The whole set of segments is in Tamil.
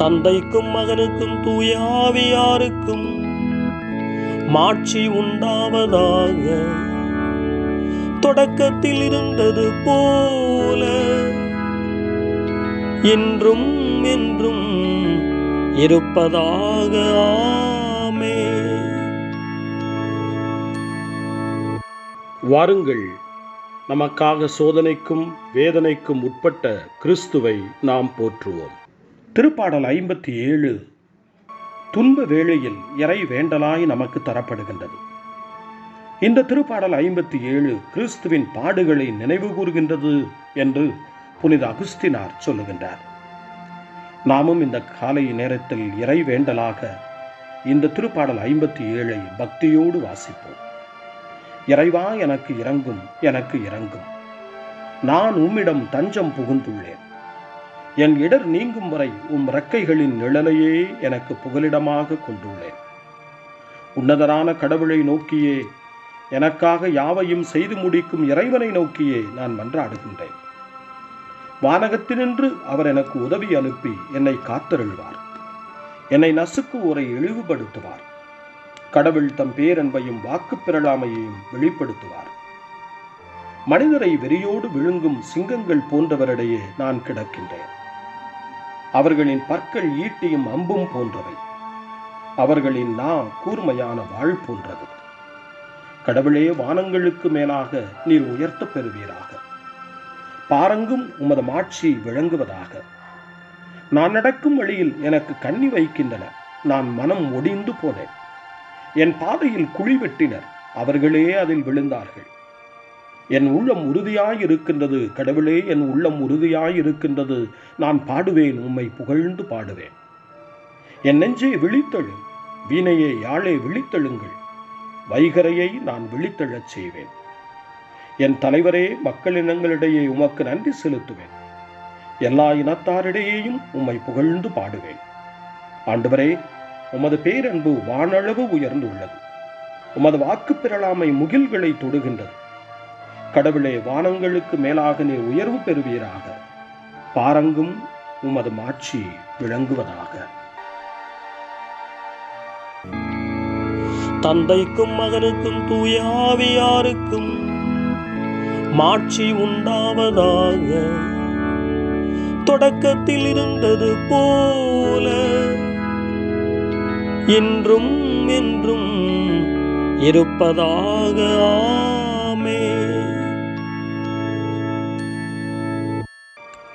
தந்தைக்கும் மகனுக்கும் தூயாவியாருக்கும் மாட்சி உண்டாவதாக. தொடக்கத்தில் இருந்தது போல இன்றும் என்றும் இருப்பதாக. ஆமே. வாருங்கள் நமக்காக சோதனைக்கும் வேதனைக்கும் உட்பட்ட கிறிஸ்துவை நாம் போற்றுவோம். திருப்பாடல் ஐம்பத்தி ஏழு துன்ப வேளையில் இறை வேண்டலாய் நமக்கு தரப்படுகின்றது. இந்த திருப்பாடல் ஐம்பத்தி ஏழு கிறிஸ்துவின் பாடுகளை நினைவு கூறுகின்றது என்று புனித அகுஸ்தினார் சொல்லுகின்றார். நாமும் இந்த காலை நேரத்தில் இறை வேண்டலாக இந்த திருப்பாடல் ஐம்பத்தி ஏழை பக்தியோடு வாசிப்போம். இறைவா எனக்கு இறங்கும் எனக்கு இறங்கும். நான் உம்மிடம் தஞ்சம் புகுந்துள்ளேன். என் இடர் நீங்கும் வரை உம் ரக்கைகளின் நிழலையே எனக்கு புகலிடமாக கொண்டுள்ளேன். உன்னதரான கடவுளை நோக்கியே எனக்காக யாவையும் செய்து முடிக்கும் இறைவனை நோக்கியே நான் மன்றாடுகின்றேன். வானகத்தினின்று அவர் எனக்கு உதவி அனுப்பி என்னை காத்தருள்வார். என்னை நசுக்குவோரை இழிவுபடுத்துவார். கடவுள் தம் பேரன்பையும் வாக்கு பெறலாமையையும் வெளிப்படுத்துவார். மனிதரை வெறியோடு விழுங்கும் சிங்கங்கள் போன்றவரிடையே நான் கிடக்கின்றேன். அவர்களின் பற்கள் ஈட்டியும் அம்பும் போன்றவை. அவர்களின் நா கூர்மையான வாழ் போன்றது. கடவுளே வானங்களுக்கு மேலாக நீர் உயர்த்த பெறுவீராக. பாரங்கும் உமது மாட்சி விளங்குவதாக. நான் நடக்கும் வழியில் எனக்கு கண்ணி வைக்கின்றன. நான் மனம் ஒடிந்து போனேன். என் பாதையில் குழி வெட்டினர். அவர்களே அதில் விழுந்தார்கள். என் உள்ளம் உறுதியாயிருக்கின்றது. கடவுளே என் உள்ளம் உறுதியாயிருக்கின்றது. நான் பாடுவேன் உம்மை புகழ்ந்து பாடுவேன். என் நெஞ்சே விழித்தெழு வீணையை யாழே விழித்தெழுங்கள். வைகரையை நான் விழித்தெழச் செய்வேன். என் தலைவரே மக்களினங்களிடையே உமக்கு நன்றி செலுத்துவேன். எல்லா இனத்தாரிடையேயும் உம்மை புகழ்ந்து பாடுவேன். ஆண்டவரே உமது பேரன்பு வானளவு உயர்ந்துள்ளது. உமது வாக்கு பெறலாமை முகில்களை தொடுகின்றது. கடவுளே வானங்களுக்கு மேலாக நீர் உயர்வு பெறுவீராக. பாரங்கும் உமது மாட்சி விளங்குவதாக. தந்தைக்கும் மகனுக்கும் தூயாவியாருக்கும் மாட்சி உண்டாவதாக. தொடக்கத்தில் இருந்தது போல இன்றும் என்றும் இருப்பதாக.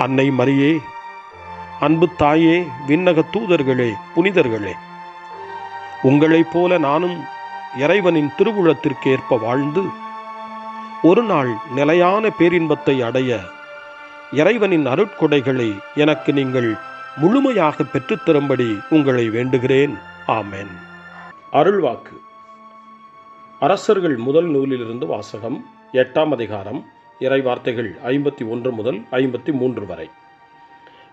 அன்னை மரியே அன்பு தாயே விண்ணக தூதர்களே புனிதர்களே. உங்களைப் போல நானும் இறைவனின் திருவுளத்திற்கு ஏற்ப வாழ்ந்து ஒரு நாள் நிலையான பேரின்பத்தை அடைய இறைவனின் அருட்கொடைகளை எனக்கு நீங்கள் முழுமையாக பெற்றுத்தரும்படி உங்களை வேண்டுகிறேன். ஆமேன். அருள்வாக்கு. அரசர்கள் முதல் நூலிலிருந்து வாசகம் எட்டாம் அதிகாரம் இறை வார்த்தைகள் ஐம்பத்தி ஒன்று முதல் ஐம்பத்தி மூன்று வரை.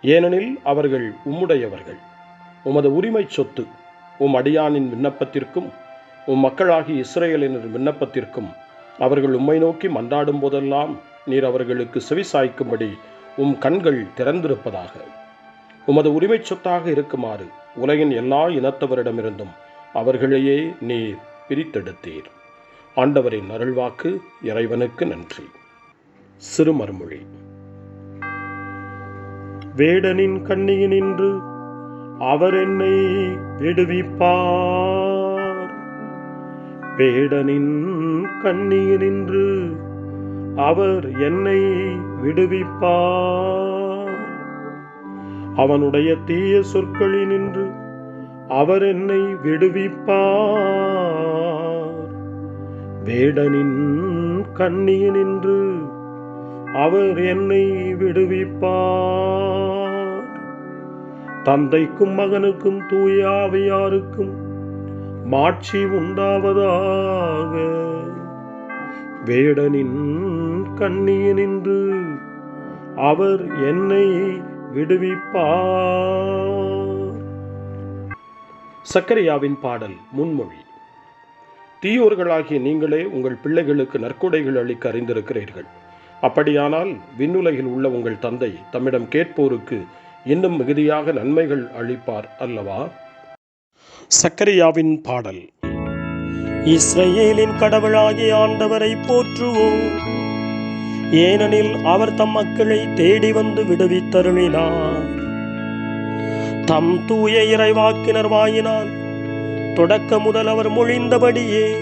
ஏனெனில் அவர்கள் உம்முடையவர்கள். உமது உரிமை சொத்து உம் அடியானின் விண்ணப்பத்திற்கும் உம் மக்களாகி இஸ்ரேலினர் விண்ணப்பத்திற்கும் அவர்கள் உம்மை நோக்கி மன்றாடும் போதெல்லாம் நீர் அவர்களுக்கு செவிசாய்க்கும்படி உம் கண்கள் திறந்திருப்பதாக. உமது உரிமை சொத்தாக இருக்குமாறு உலகின் எல்லா இனத்தவரிடமிருந்தும் அவர்களையே நீர் பிரித்தெடுத்தீர். ஆண்டவரின் அருள்வாக்கு இறைவனுக்கு நன்றி. சிறுமர்மொழி வேடனின் கண்ணியினின்று அவர் என்னை விடுவிப்பார். வேடனின் கண்ணியினின்று அவர் என்னை விடுவிப்பார். அவனுடைய தீய சொற்களினின்று அவர் என்னை விடுவிப்பார். வேடனின் கண்ணியினின்று அவர் என்னை விடுவிப்பார். தந்தைக்கும் மகனுக்கும் தூயாவையாருக்கும் மாட்சி உண்டாவதாக. வேடனின் கண்ணியினின்று அவர் என்னை விடுவிப்பார். சக்கரையாவின் பாடல் முன்மொழி. தீயோர்களாகிய நீங்களே உங்கள் பிள்ளைகளுக்கு நற்கொடைகள் அளிக்க அறிந்திருக்கிறீர்கள். அப்படியானால் விண்ணுலகில் உள்ள உங்கள் தந்தை தம்மிடம் கேட்போருக்கு இன்னும் மிகுதியாக நன்மைகள் அளிப்பார் அல்லவா? சக்கரியாவின் பாடல். இஸ்ரேலின் கடவுளாகிய ஆண்டவரை போற்றுவோம். ஏனெனில் அவர் தம் மக்களை தேடி வந்து விடுவித்தருளினார். தம் தூய இறைவாக்கினர் வாயினால் தொடக்க முதல் அவர் மொழிந்தபடியே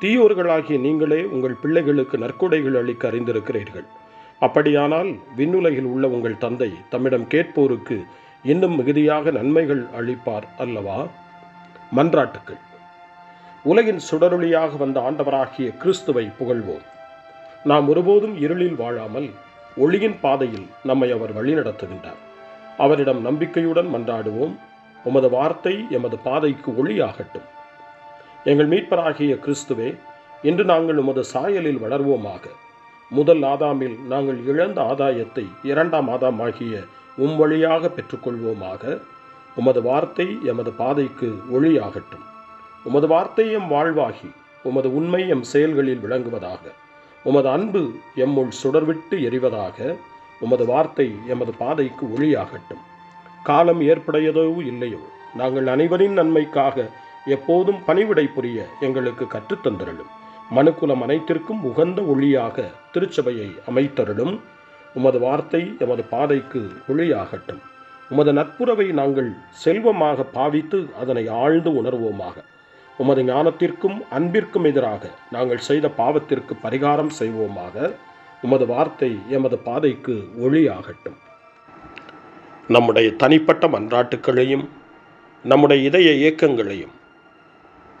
தீயோர்களாகிய நீங்களே உங்கள் பிள்ளைகளுக்கு நற்கொடைகள் அளிக்க அறிந்திருக்கிறீர்கள். அப்படியானால் விண்ணுலகில் உள்ள உங்கள் தந்தை தம்மிடம் கேட்போருக்கு இன்னும் மிகுதியாக நன்மைகள் அளிப்பார் அல்லவா? மன்றாட்டுக்கள். உலகின் சுடரொளியாக வந்த ஆண்டவராகிய கிறிஸ்துவை புகழ்வோம். நாம் ஒருபோதும் இருளில் வாழாமல் ஒளியின் பாதையில் நம்மை அவர் வழிநடத்துகின்றார். அவரிடம் நம்பிக்கையுடன் மன்றாடுவோம். உமது வார்த்தை எமது பாதைக்கு ஒளியாகட்டும். எங்கள் மீட்பராகிய கிறிஸ்துவே இன்று நாங்கள் உமது சாயலில் வளர்வோமாக. முதல் ஆதாமில் நாங்கள் இழந்த ஆதாயத்தை இரண்டாம் ஆதாமாகிய உம் வழியாக பெற்றுக்கொள்வோமாக. உமது வார்த்தை எமது பாதைக்கு ஒளியாகட்டும். உமது வார்த்தை எம் வாழ்வாகி உமது உண்மை எம் செயல்களில் விளங்குவதாக. உமது அன்பு எம்முள் சுடர்விட்டு எரிவதாக. உமது வார்த்தை எமது பாதைக்கு ஒளியாகட்டும். காலம் ஏற்புடையதோ இல்லையோ நாங்கள் அனைவரின் நன்மைக்காக எப்போதும் பணிவிடை புரிய எங்களுக்கு கற்றுத்தந்திரலும் மனுக்குலம் அனைத்திற்கும் உகந்த ஒளியாக திருச்சபையை அமைத்தருளும். உமது வார்த்தை எமது பாதைக்கு ஒளியாகட்டும். உமது நட்புறவை நாங்கள் செல்வமாக பாவித்து அதனை ஆழ்ந்து உணர்வோமாக. உமது ஞானத்திற்கும் அன்பிற்கும் எதிராக நாங்கள் செய்த பாவத்திற்கு பரிகாரம் செய்வோமாக. உமது வார்த்தை எமது பாதைக்கு ஒளியாகட்டும். நம்முடைய தனிப்பட்ட மன்றாட்டுக்களையும் நம்முடைய இதய இயக்கங்களையும்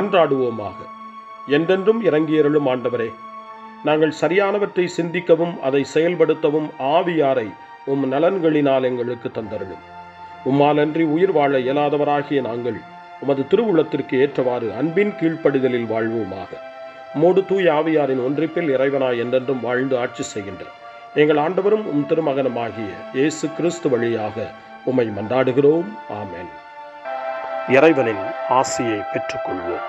மன்றாடுவோமாக. என்றென்றும் இறங்கியருளும் ஆண்டவரே நாங்கள் சரியானவற்றை சிந்திக்கவும் அதை செயல்படுத்தவும் ஆவியாரை உம் நலன்களினால் எங்களுக்கு தந்தருளும். உம்மாலன்றி உயிர் வாழ இயலாதவராகிய நாங்கள் உமது திருவுள்ளத்திற்கு ஏற்றவாறு அன்பின் கீழ்ப்படிதலில் வாழ்வோமாக. மூடு தூய் ஆவியாரின் ஒன்றிப்பில் இறைவனாய் என்றென்றும் வாழ்ந்து ஆட்சி செய்கின்ற எங்கள் ஆண்டவரும் உம் திருமகனமாகிய இயேசு கிறிஸ்து வழியாக உம்மை மன்றாடுகிறோம். ஆமேன். இறைவனின் ஆசியை பெற்றுக்கொள்வோம்.